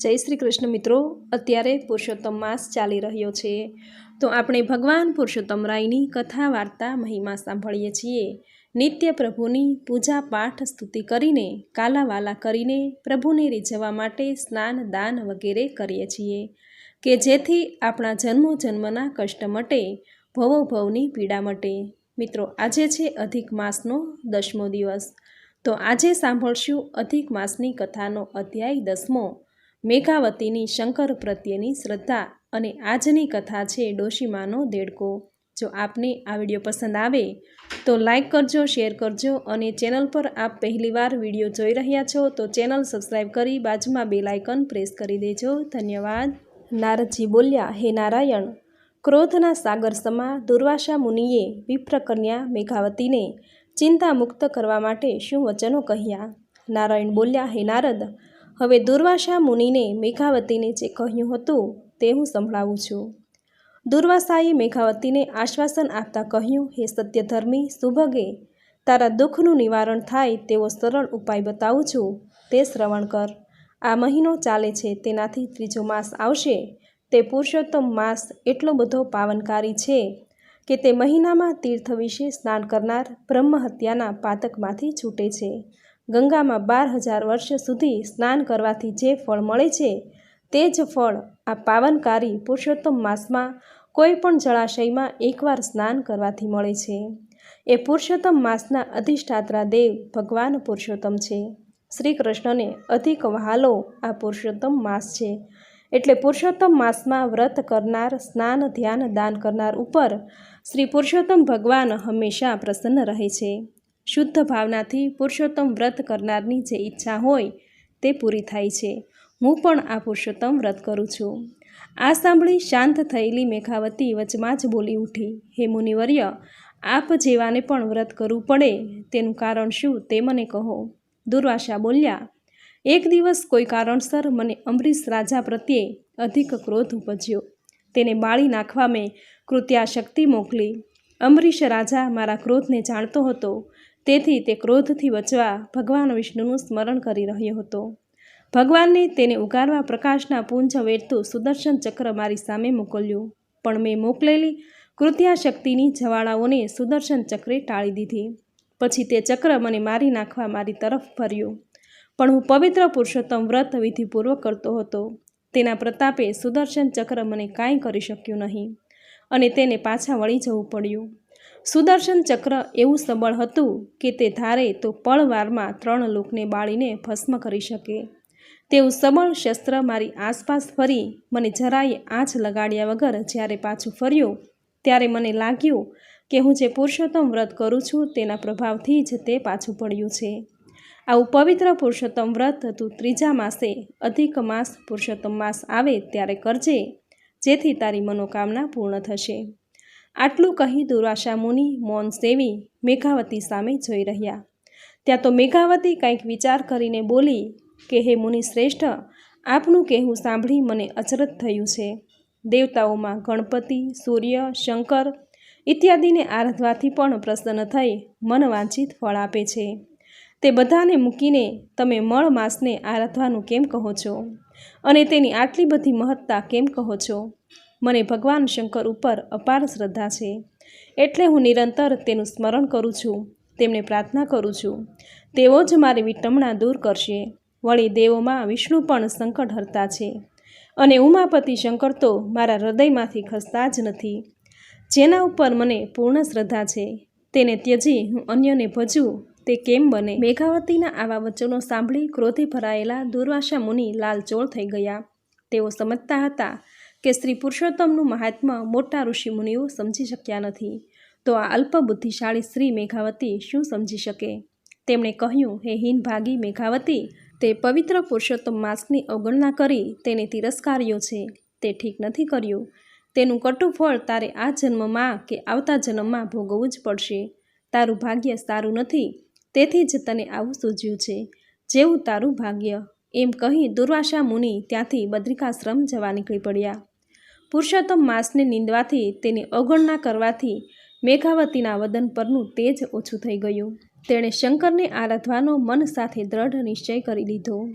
જય શ્રી કૃષ્ણ મિત્રો, અત્યારે પુરુષોત્તમ માસ ચાલી રહ્યો છે. તો આપણે ભગવાન પુરુષોત્તમ રાયની કથા, વાર્તા, મહિમા સાંભળીએ છીએ. નિત્ય પ્રભુની પૂજા પાઠ, સ્તુતિ કરીને, કાલાવાલા કરીને પ્રભુને રીઝવવા માટે સ્નાન, દાન વગેરે કરીએ છીએ. કે જેથી આપણા જન્મો જન્મના કષ્ટ મટે, ભવો ભવની પીડા મટે. મિત્રો, આજે છે અધિક માસનો દસમો દિવસ. તો આજે સાંભળશું અધિક માસની કથાનો અધ્યાય દસમો. મેઘાવતીની શંકર પ્રત્યેની શ્રદ્ધા અને આજની કથા છે ડોશીમાનો દેડકો. જો આપને આ વીડિયો પસંદ આવે, તો લાઇક કરજો, શેર કરજો અને ચેનલ પર આપ પહેલીવાર વીડિયો જોઈ રહ્યા છો, તો ચેનલ સબસ્ક્રાઈબ કરી બાજુમાં બે લાઇકન પ્રેસ કરી દેજો. ધન્યવાદ. નારદજી બોલ્યા, હે નારાયણ! ક્રોધના સાગર સમા દુર્વાસા મુનિએ વિપ્રકન્યા મેઘાવતીને ચિંતા મુક્ત કરવા માટે શું વચનો કહ્યા? નારાયણ બોલ્યા, હે નારદ! હવે દુર્વાસા મુનિને મેઘાવતીને જે કહ્યું હતું તે હું સંભળાવું છું. દુર્વાસાએ મેઘાવતીને આશ્વાસન આપતા કહ્યું, હે સત્યધર્મી, સુભગે, તારા દુઃખનું નિવારણ થાય તેવો સરળ ઉપાય બતાવું છું. તે શ્રવણ કર. આ મહિનો ચાલે છે, તેનાથી ત્રીજો માસ આવશે. તે પુરુષોત્તમ માસ એટલો બધો પાવનકારી છે કે તે મહિનામાં તીર્થ વિશે સ્નાન કરનાર બ્રહ્મ હત્યાના પાતકમાંથી છૂટે છે. ગંગામાં બાર હજાર વર્ષ સુધી સ્નાન કરવાથી જે ફળ મળે છે, તે જ ફળ આ પાવનકારી પુરુષોત્તમ માસમાં કોઈ પણ જળાશયમાં એકવાર સ્નાન કરવાથી મળે છે. એ પુરુષોત્તમ માસના અધિષ્ઠાત્રા દેવ ભગવાન પુરુષોત્તમ છે. શ્રી કૃષ્ણને અધિક વહાલો આ પુરુષોત્તમ માસ છે. એટલે પુરુષોત્તમ માસમાં વ્રત કરનાર, સ્નાન ધ્યાન દાન કરનાર ઉપર શ્રી પુરુષોત્તમ ભગવાન હંમેશા પ્રસન્ન રહે છે. શુદ્ધ ભાવનાથી પુરુષોત્તમ વ્રત કરનારની જે ઈચ્છા હોય તે પૂરી થાય છે. હું પણ આ પુરુષોત્તમ વ્રત કરું છું. આ સાંભળી શાંત થયેલી મેઘાવતી વચમાં જ બોલી ઉઠી, હે મુનિવર્ય, આપ જેવાને પણ વ્રત કરવું પડે તેનું કારણ શું તે મને કહો. દુર્વાસા બોલ્યા, એક દિવસ કોઈ કારણસર મને અમરીશ રાજા પ્રત્યે અધિક ક્રોધ ઉપજ્યો. તેને બાળી નાખવા મેં કૃત્યાશક્તિ મોકલી. અમરીશ રાજા મારા ક્રોધને જાણતો હતો. તેથી તે ક્રોધથી બચવા ભગવાન વિષ્ણુનું સ્મરણ કરી રહ્યો હતો. ભગવાનને તેને ઉગારવા પ્રકાશના પુંજ વેરતું સુદર્શન ચક્ર મારી સામે મોકલ્યું, પણ મેં મોકલેલી કૃત્યાશક્તિની જવાળાઓને સુદર્શન ચક્રે ટાળી દીધી. પછી તે ચક્ર મને મારી નાખવા મારી તરફ ફર્યું, પણ હું પવિત્ર પુરુષોત્તમ વ્રત વિધિપૂર્વક કરતો હતો. તેના પ્રતાપે સુદર્શન ચક્ર મને કાંઈ કરી શક્યું નહીં, અને તેને પાછા વળી જવું પડ્યું. સુદર્શન ચક્ર એવું સબળ હતું કે તે ધારે તો પળવારમાં ત્રણ લોકને બાળીને ભસ્મ કરી શકે. તેવું સબળ શસ્ત્ર મારી આસપાસ ફરી મને જરાય આંચ લગાડ્યા વગર જ્યારે પાછું ફર્યું, ત્યારે મને લાગ્યું કે હું જે પુરુષોત્તમ વ્રત કરું છું તેના પ્રભાવથી જ તે પાછું પડ્યું છે. આવું પવિત્ર પુરુષોત્તમ વ્રત તું ત્રીજા માસે અધિક માસ પુરુષોત્તમ માસ આવે ત્યારે કરજે, જેથી તારી મનોકામના પૂર્ણ થશે. આટલું કહી દુર્વાસા મુનિ મૌન સેવી મેઘાવતી સામે જોઈ રહ્યા. ત્યાં તો મેઘાવતી કંઈક વિચાર કરીને બોલી કે, હે મુનિ શ્રેષ્ઠ, આપનું કહેવું સાંભળી મને અચરત થયું છે. દેવતાઓમાં ગણપતિ, સૂર્ય, શંકર ઇત્યાદિને આરાધવાથી પણ પ્રસન્ન થઈ મન વાંછિત ફળ આપે છે. તે બધાને મૂકીને તમે મળ માસને આરાધવાનું કેમ કહો છો? અને તેની આટલી બધી મહત્તા કેમ કહો છો? મને ભગવાન શંકર ઉપર અપાર શ્રદ્ધા છે. એટલે હું નિરંતર તેનું સ્મરણ કરું છું, તેમને પ્રાર્થના કરું છું. તેઓ જ મારી વિટમણા દૂર કરશે. વળી દેવોમાં વિષ્ણુ પણ સંકટ હરતા છે. અને ઉમાપતિ શંકર તો મારા હૃદયમાંથી ખસતા જ નથી. જેના ઉપર મને પૂર્ણ શ્રદ્ધા છે. તેને ત્યજી હું અન્યને ભજું તે કેમ બને? મેઘાવતીના આવા વચનો સાંભળી ક્રોધે ભરાયેલા દુર્વાસા મુનિ લાલચોળ થઈ ગયા. તેઓ સમજતા હતા કે શ્રી પુરુષોત્તમનું મહાત્મા મોટા ઋષિ મુનિઓ સમજી શક્યા નથી. તો આ અલ્પ બુદ્ધિશાળી શ્રી મેઘાવતી શું સમજી શકે? તેમણે કહ્યું, હે હિનભાગી મેઘાવતી, તે પવિત્ર પુરુષોત્તમ માસની અવગણના કરી તેને તિરસ્કાર્યો છે. તે ઠીક નથી કર્યું. તેનું કટુ ફળ તારે આ જન્મમાં કે આવતા જન્મમાં ભોગવવું જ પડશે. તારું ભાગ્ય સારું નથી. તેથી જ તને આવું સૂજ્યું છે. જેવું તારું ભાગ્ય. એમ કહી દુર્વાસા મુનિ ત્યાંથી બદ્રિકાશ્રમ જવા નીકળી પડ્યા. પુરુષોત્તમ માસને નિંદવાથી તેની અવગણના કરવાથી મેઘાવતીના વદન પરનું તેજ ઓછું થઈ ગયું. તેણે શંકરને આરાધવાનો મન સાથે દ્રઢ નિશ્ચય કરી લીધો.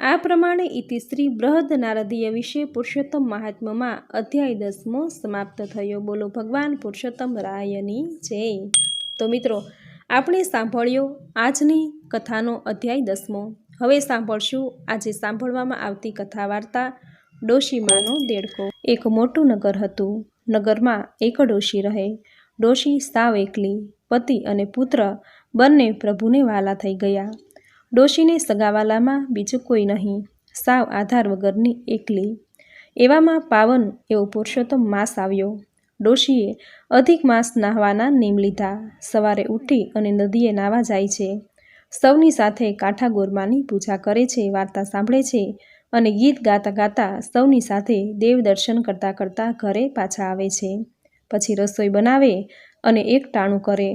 આ પ્રમાણે ઇતિશ્રી બૃહદ નારદીય વિશે પુરુષોત્તમ મહાત્મામાં અધ્યાય દસમો સમાપ્ત થયો. બોલો ભગવાન પુરુષોત્તમ રાયની જય. તો મિત્રો, આપણે સાંભળ્યો આજની કથાનો અધ્યાય દસમો. હવે સાંભળશું આજે સાંભળવામાં આવતી કથા વાર્તા ડોશીમાનો દેડકો. એક મોટું નગર હતું. નગરમાં એક ડોશી રહે. ડોશી સાવ એકલી, પતિ અને પુત્ર બંને પ્રભુને વાલા થઈ ગયા. ડોશીને સગાવાલામાં બીજું કોઈ નહીં. સાવ આધાર વગરની એકલી. એવામાં પાવન એવો પુરુષોત્તમ માસ આવ્યો. ડોશીએ અધિક માસ નાહવાના નિયમ લીધા. સવારે ઉઠી અને નદીએ નાહવા જાય છે. સૌની સાથે કાંઠા ગોરમાની પૂજા કરે છે, વાર્તા સાંભળે છે અને ગીત ગાતા ગાતા સૌની સાથે દેવ દર્શન કરતાં કરતાં ઘરે પાછા આવે છે. પછી રસોઈ બનાવે અને એક ટાણું કરે.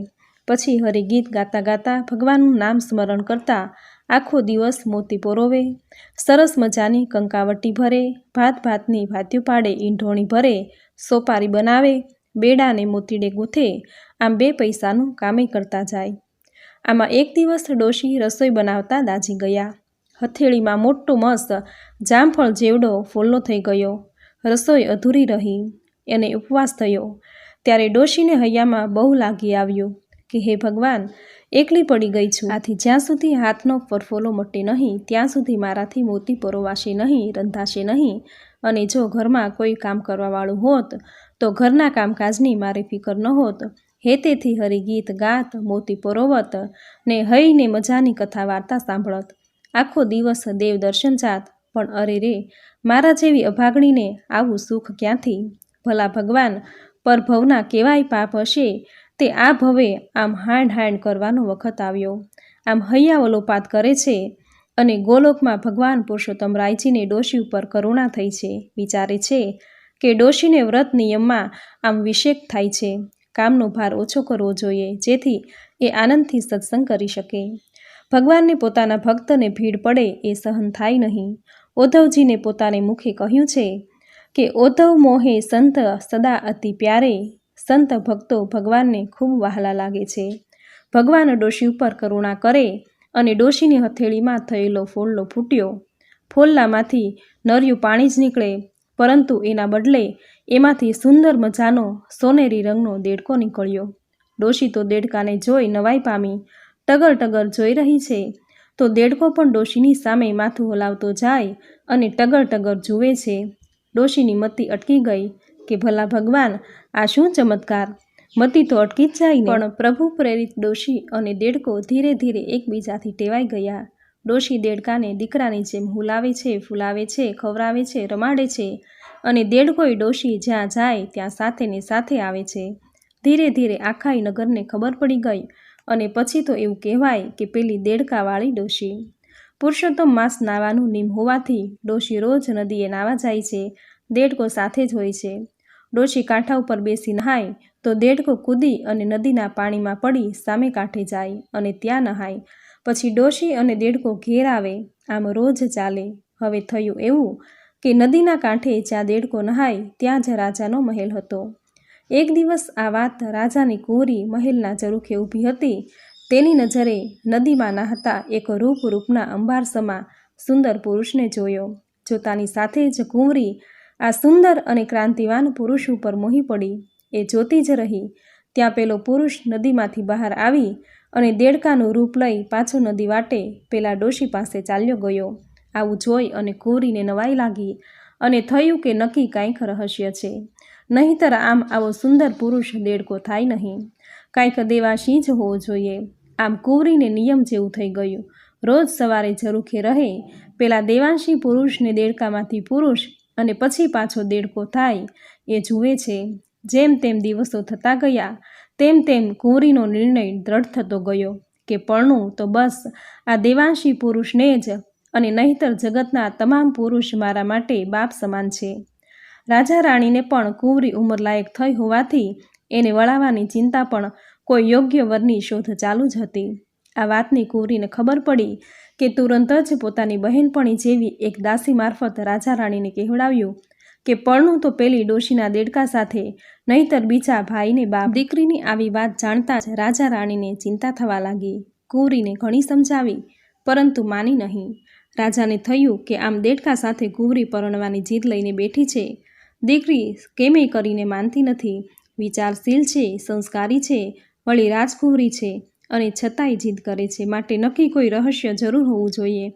પછી હરિગીત ગાતા ગાતા ભગવાનનું નામ સ્મરણ કરતા આખો દિવસ મોતી પોરોવે. સરસ મજાની કંકાવટી ભરે, ભાત ભાતની ભાત્યું પાડે, ઈંઢોણી ભરે, સોપારી બનાવે, બેડાને મોતીડે ગૂંથે, આમ બે પૈસાનું કામે કરતા જાય. આમાં એક દિવસ ડોશી રસોઈ બનાવતા દાજી ગયા. હથેળીમાં મોટો મસ્ત જામફળ જેવડો ફોલ્લો થઈ ગયો. રસોઈ અધૂરી રહી. એને ઉપવાસ થયો. ત્યારે ડોશીને હૈયામાં બહુ લાગી આવ્યું કે, હે ભગવાન, એકલી પડી ગઈ છું. આથી જ્યાં સુધી હાથનો ફરફોલો મટે નહીં, ત્યાં સુધી મારાથી મોતી પરોવાશે નહીં, રંધાશે નહીં. અને જો ઘરમાં કોઈ કામ કરવાવાળું હોત, તો ઘરના કામકાજની મારે ફિકર ન હોત હેતેથી હરિગીત ગાત મોતી પરોવત ને હઈને મજાની કથા વાર્તા સાંભળત. આખો દિવસ દેવ દર્શન જાત, પણ અરે રે, મારા જેવી અભાગણીને આવું સુખ ક્યાંથી? ભલા ભગવાન, પરભવના કેવાય પાપ હશે? તે આ ભવે આમ હાંડ હાંડ કરવાનો વખત આવ્યો. આમ હૈયાવલોપાત કરે છે અને ગોલોકમાં ભગવાન પુરુષોત્તમ રાયજીને ડોશી ઉપર કરુણા થઈ છે. વિચારે છે કે ડોશીને વ્રત નિયમમાં આમ વિષેક થાય છે. કામનો ભાર ઓછો કરવો જોઈએ, જેથી એ આનંદથી સત્સંગ કરી શકે. ભગવાનને પોતાના ભક્તને ભીડ પડે એ સહન થાય નહીં. ઓધવજીને પોતાને મુખે કહ્યું છે કે ઓધવ મોહે સંત સદા અતિ પ્યારે, સંત ભક્તો ભગવાનને ખૂબ વહાલા લાગે છે. ભગવાન ડોશી ઉપર કરુણા કરે અને ડોશીની હથેળીમાં થયેલો ફોલ્લો ફૂટ્યો. ફોલ્લામાંથી નર્યું પાણી જ નીકળે, પરંતુ એના બદલે એમાંથી સુંદર મજાનો સોનેરી રંગનો દેડકો નીકળ્યો. ડોશી તો દેડકાને જોઈ નવાઈ પામી. ટગર ટગર જોઈ રહી છે. તો દેડકો પણ ડોશીની સામે માથું હલાવતો જાય અને ટગર ટગર જુએ છે. ડોશીની મતી અટકી ગઈ કે ભલા ભગવાન, આ શું ચમત્કાર? મતી તો અટકી જ જાય પણ પ્રભુ પ્રેરિત ડોશી અને દેડકો ધીરે ધીરે એકબીજાથી ટેવાઈ ગયા. ડોશી દેડકાને દીકરાની જેમ હુલાવે છે, ફૂલાવે છે ખવરાવે છે, રમાડે છે. અને દેડકોય ડોશી જ્યાં જાય ત્યાં સાથેને સાથે આવે છે. ધીરે ધીરે આખાઈ નગરને ખબર પડી ગઈ અને પછી તો એવું કહેવાય કે પેલી દેડકાવાળી ડોશી. પુરુષોત્તમ માસ નાવાનું નિમ હોવાથી ડોશી રોજ નદીએ નાવા જાય છે. દેડકો સાથે જ હોય છે. ડોશી કાંઠા ઉપર બેસી નહાય તો દેડકો કૂદી અને નદીના પાણીમાં પડી સામે કાંઠે જાય અને ત્યાં નહાય. પછી ડોશી અને દેડકો ઘેર આવે. આમ રોજ ચાલે. હવે થયું એવું કે નદીના કાંઠે જ્યાં દેડકો નહાય, ત્યાં જ રાજાનો મહેલ હતો. એક દિવસ આ વાત રાજાની કુંવરી મહેલના ઝરૂખે ઊભી હતી. તેની નજરે નદીમાં નાહતા એક રૂપ રૂપના અંબારસમાં સુંદર પુરુષને જોયો. જોતાની સાથે જ કુંવરી આ સુંદર અને ક્રાંતિવાન પુરુષ ઉપર મોહી પડી, એ જોતી જ રહી. ત્યાં પેલો પુરુષ નદીમાંથી બહાર આવી અને દેડકાનું રૂપ લઈ પાછો નદી વાટે પેલા ડોશી પાસે ચાલ્યો ગયો. આવું જોઈ અને કુંવરીને નવાઈ લાગી અને થયું કે નક્કી કાંઈક રહસ્ય છે. નહીંતર આમ આવો સુંદર પુરુષ દેડકો થાય નહીં. કાંઈક દેવાશી જ હોવો જોઈએ. આમ કુંવરીને નિયમ જેવું થઈ ગયું. રોજ સવારે ઝરૂખે રહે, પેલા દેવાંશી પુરુષને દેડકામાંથી પુરુષ અને પછી પાછો દેડકો થાય એ જુએ છે. જેમ તેમ દિવસો થતા ગયા, તેમ તેમ કુંવરીનો નિર્ણય દ્રઢ થતો ગયો કે પરણું તો બસ, આ દેવાંશી પુરુષને જ અને નહીંતર જગતના તમામ પુરુષ મારા માટે બાપ સમાન છે. રાજા રાણીને પણ કુંવરી ઉંમરલાયક થઈ હોવાથી એને વળાવવાની ચિંતા પણ કોઈ યોગ્ય વરની શોધ ચાલુ જ હતી. આ વાતની કુંવરીને ખબર પડી કે તુરંત જ પોતાની બહેનપણી જેવી એક દાસી મારફત રાજા રાણીને કહેવડાવ્યું કે, પરણું તો પેલી ડોશીના દેડકા સાથે, નહીતર બીજા ભાઈને બાપ. દીકરીની આવી વાત જાણતા જ રાજા રાણીને ચિંતા થવા લાગી. કુંવરીને ઘણી સમજાવી, પરંતુ માની નહીં. રાજાને થયું કે આમ દેડકા સાથે કુંવરી પરણવાની જીદ લઈને બેઠી છે. દીકરી કેમે કરીને માનતી નથી. વિચારશીલ છે, સંસ્કારી છે, વળી રાજકુંવરી છે અને છતાંય જીદ કરે છે. માટે નક્કી કોઈ રહસ્ય જરૂર હોવું જોઈએ.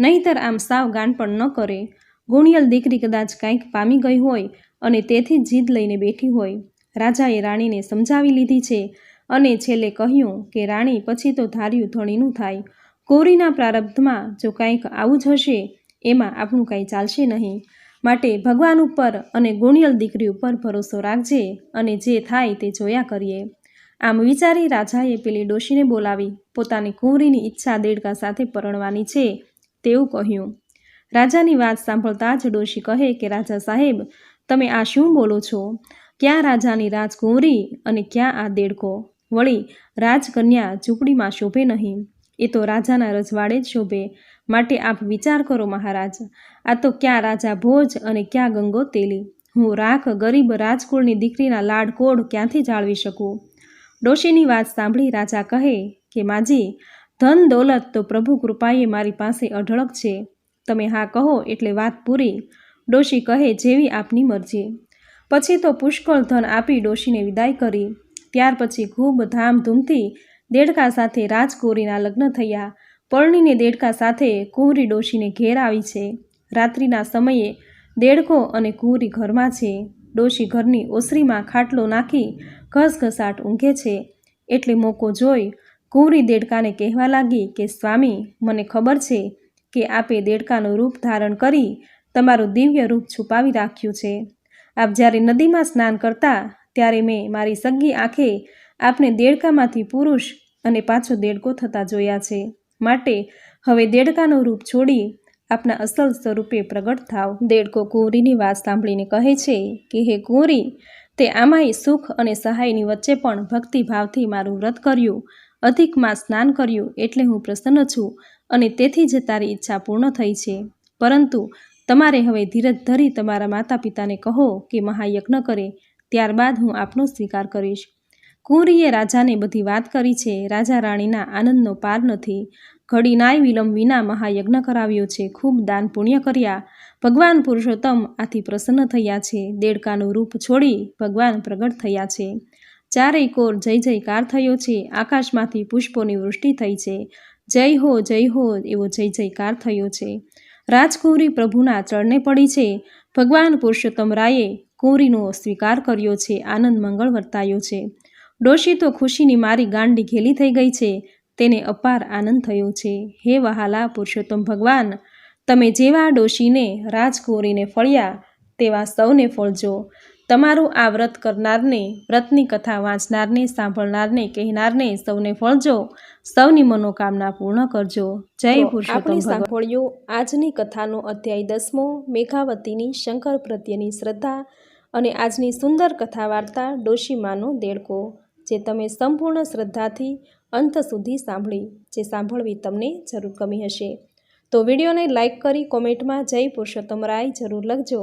નહીંતર આમ સાવ ગાનપણ ન કરે. ગુણિયલ દીકરી કદાચ કાંઈક પામી ગઈ હોય અને તેથી જીદ લઈને બેઠી હોય. રાજાએ રાણીને સમજાવી લીધી છે અને છેલ્લે કહ્યું કે રાણી પછી તો ધાર્યું ધણીનું થાય. કોરીના પ્રારબ્ધમાં જો કાંઈક આવું જ હશે, એમાં આપણું કાંઈ ચાલશે નહીં. માટે ભગવાન ઉપર અને ગુણિયલ દીકરી ઉપર ભરોસો રાખજે અને જે થાય તે જોયા કરીએ. આમ વિચારી રાજાએ પેલી ડોશીને બોલાવી, પોતાની કુંવરીની ઈચ્છા દેડકા સાથે પરણવાની છે તેવું કહ્યું. રાજાની વાત સાંભળતા જ ડોશી કહે કે, રાજા સાહેબ, તમે આ શું બોલો છો? ક્યાં રાજાની રાજકુંવરી અને ક્યાં આ દેડકો? વળી રાજકન્યા ઝૂંપડીમાં શોભે નહીં. એ તો રાજાના રજવાડે જ શોભે. માટે આપ વિચાર કરો મહારાજ, આ તો ક્યાં રાજા ભોજ અને ક્યાં ગંગો તેલી. હું રાખ ગરીબ રાજકુળની દીકરીના લાડ કોડ ક્યાંથી જાળવી શકું? ડોશીની વાત સાંભળી રાજા કહે કે, માજી, ધન દોલત તો પ્રભુ કૃપાએ મારી પાસે અઢળક છે. તમે હા કહો એટલે વાત પૂરી. ડોશી કહે, જેવી આપની મરજી. પછી તો પુષ્કળ ધન આપી ડોશીને વિદાય કરી. ત્યાર પછી ખૂબ ધામધૂમથી દેડકા સાથે રાજકુંવરીના લગ્ન થયા. પરણીને દેડકા સાથે કુંવરી ડોશીને ઘેર આવી છે. રાત્રિના સમયે દેડકો અને કુંવરી ઘરમાં છે. ડોશી ઘરની ઓસરીમાં ખાટલો નાખી ઘસઘસાટ ઊંઘે છે. એટલે મોકો જોઈ કુંવરી દેડકાને કહેવા લાગી કે, સ્વામી, મને ખબર છે કે આપે દેડકાનું રૂપ ધારણ કરી તમારું દિવ્ય રૂપ છુપાવી રાખ્યું છે. આપ જ્યારે નદીમાં સ્નાન કરતા, ત્યારે મેં મારી સગી આંખે આપને દેડકામાંથી પુરુષ અને પાછો દેડકો થતા જોયા છે. માટે હવે દેડકાનું રૂપ છોડી આપના અસલ સ્વરૂપે પ્રગટ થાવ. દેડકો કુંવરીની વાત સાંભળીને કહે છે કે, હે કુંવરી, તે આમાંય સુખ અને સહાયની વચ્ચે પણ ભક્તિભાવથી મારું વ્રત કર્યું. અધિકમાં સ્નાન કર્યું એટલે હું પ્રસન્ન છું અને તેથી જ તારી ઈચ્છા પૂર્ણ થઈ છે. પરંતુ તમારે હવે ધીરજ ધરી તમારા માતા પિતાને કહો કે, મહાયજ્ઞ કરે. ત્યારબાદ હું આપનો સ્વીકાર કરીશ. કુંવરીએ રાજાને બધી વાત કરી છે. રાજા રાણીના આનંદનો પાર નથી. ઘડીનાય વિલંબ વિના મહાયજ્ઞ કરાવ્યો છે. ખૂબ દાન પુણ્ય કર્યા. ભગવાન પુરુષોત્તમ આથી પ્રસન્ન થયા છે. દેડકાનું રૂપ છોડી ભગવાન પ્રગટ થયા છે. ચારેય કોર જય જયકાર થયો છે. આકાશમાંથી પુષ્પોની વૃષ્ટિ થઈ છે. જય હો જય હો એવો જય જયકાર થયો છે. રાજકુંવરી પ્રભુના ચરણે પડી છે. ભગવાન પુરુષોત્તમ રાયે કુંવરીનો સ્વીકાર કર્યો છે. આનંદ મંગળ વર્તાયો છે. ડોશી તો ખુશીની મારી ગાંડી ઘેલી થઈ ગઈ છે. તેને અપાર આનંદ થયો છે. હે વહાલા પુરુષોત્તમ ભગવાન તમે જેવા ડોશીને રાજકુંવરીને ફળ્યા તેવા સૌને ફળજો. તમારું આ વ્રત કરનારને વ્રતની કથા વાંચનારને સાંભળનારને કહેનારને સૌને ફળજો. સૌની મનોકામના પૂર્ણ કરજો. જય પુરુષોત્તમ સાંભળ્યું આજની કથાનો અધ્યાય દસમો મેઘાવતીની શંકર પ્રત્યેની શ્રદ્ધા અને આજની સુંદર કથા વાર્તા ડોશીમાનો દેડકો. જે તમે સંપૂર્ણ શ્રદ્ધાથી અંત સુધી સાંભળી, જે સાંભળવી તમને જરૂર ગમી હશે. તો વિડીયોને લાઇક કરી કોમેન્ટમાં જય પુરુષોત્તમ રાય જરૂર લખજો.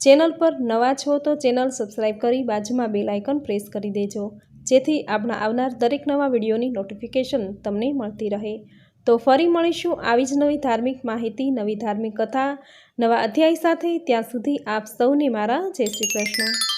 ચેનલ પર નવા છો તો ચેનલ સબસ્ક્રાઈબ કરી બાજુમાં બેલ આઇકન પ્રેસ કરી દેજો, જેથી આપણા આવનાર દરેક નવા વિડીયોની નોટિફિકેશન તમને મળતી રહે. તો ફરી મળીશું આવી જ નવી ધાર્મિક માહિતી, નવી ધાર્મિક કથા, નવા અધ્યાય સાથે. ત્યાં સુધી આપ સૌને મારા જય શ્રી કૃષ્ણ.